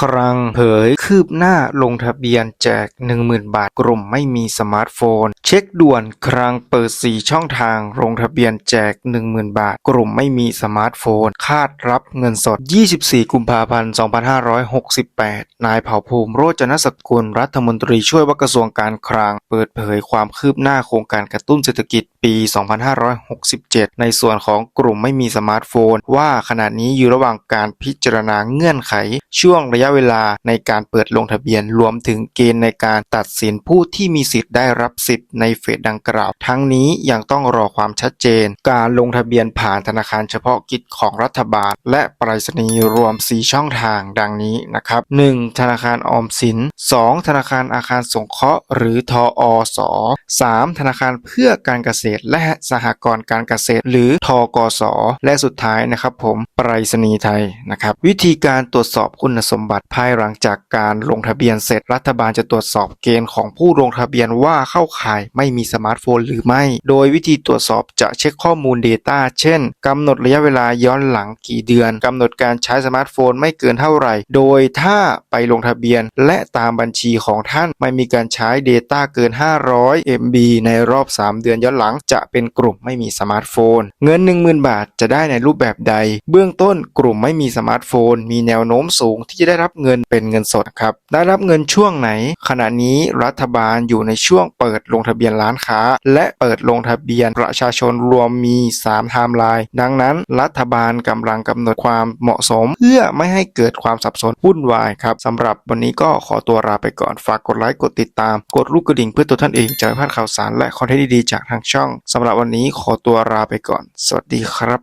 ครังเผยคืบหน้าลงทะเบียนแจก 10,000 บาทกลุ่มไม่มีสมาร์ทโฟน เช็คด่วนครังเปิด 4 ช่องทางลงทะเบียนแจก 10,000 บาท กลุ่มไม่มีสมาร์ทโฟน คาดรับเงินสด 24 กุมภาพันธ์ 2568 นายเผ่าภูมิโรจนสกุลรัฐมนตรีช่วยว่าการกระทรวงการคลัง เปิดเผยความคืบหน้าโครงการกระตุ้นเศรษฐกิจปี 2567 ในส่วนของกลุ่มไม่มีสมาร์ทโฟน ว่าขณะนี้อยู่ระหว่างการพิจารณาเงื่อนไข ช่วงระยะเวลาในการเปิดลงทะเบียนรวมถึงเกณฑ์ในการตัดสินผู้ที่มีสิทธิ์ได้รับสิทธิ์ในเฟสดังกล่าว ทั้งนี้ยังต้องรอความชัดเจน การลงทะเบียนผ่านธนาคารเฉพาะกิจของรัฐบาล และไปรษณีย์รวม 4 ช่องทางดังนี้นะครับ 1. ธนาคารออมสิน 2. ธนาคารอาคารสงเคราะห์ หรือทออส 3. ธนาคารเพื่อการเกษตรและสหกรณ์การเกษตร หรือทกส และสุดท้ายนะครับผมไปรษณีย์ไทยนะครับ วิธีการตรวจสอบคุณสมบัติภายหลังจากการลงทะเบียนเสร็จรัฐบาลจะตรวจสอบเกณฑ์ของผู้ลงทะเบียนว่าเข้าข่ายไม่มีสมาร์ทโฟนหรือไม่ โดยวิธีตรวจสอบจะเช็คข้อมูล Data เช่นกำหนดระยะเวลาย้อนหลังกี่เดือนกำหนดการใช้สมาร์ทโฟนไม่เกินเท่าไหร่ โดยถ้าไปลงทะเบียน และตามบัญชีของท่านไม่มีการใช้ Data เกิน 500 MB ในรอบ 3 เดือนย้อนหลัง จะเป็นกลุ่มไม่มีสมาร์ทโฟน เงิน 10,000 บาทจะได้ในรูปแบบใด เบื้องต้นกลุ่มไม่มีสมาร์ทโฟน มีแนวโน้มสูงที่จะได้รับเงินเป็นเงินสดครับได้รับเงินช่วงไหน ขณะนี้รัฐบาลอยู่ในช่วงเปิดลงทะเบียนร้านค้า และเปิดลงทะเบียนประชาชนรวมมี 3 ไทม์ไลน์ ดังนั้น รัฐบาลกำลังกำหนดความเหมาะสม เพื่อไม่ให้เกิดความสับสนวุ่นวายครับสำหรับวันนี้ก็ขอตัวลาไปก่อนฝากกดไลค์กดติดตาม กดรูปกระดิ่งเพื่อตัวท่านเองจะไม่พลาดข่าวสารและคอนเทนต์ดีๆจากทางช่องสำหรับวันนี้ขอตัวลาไปก่อน สวัสดีครับ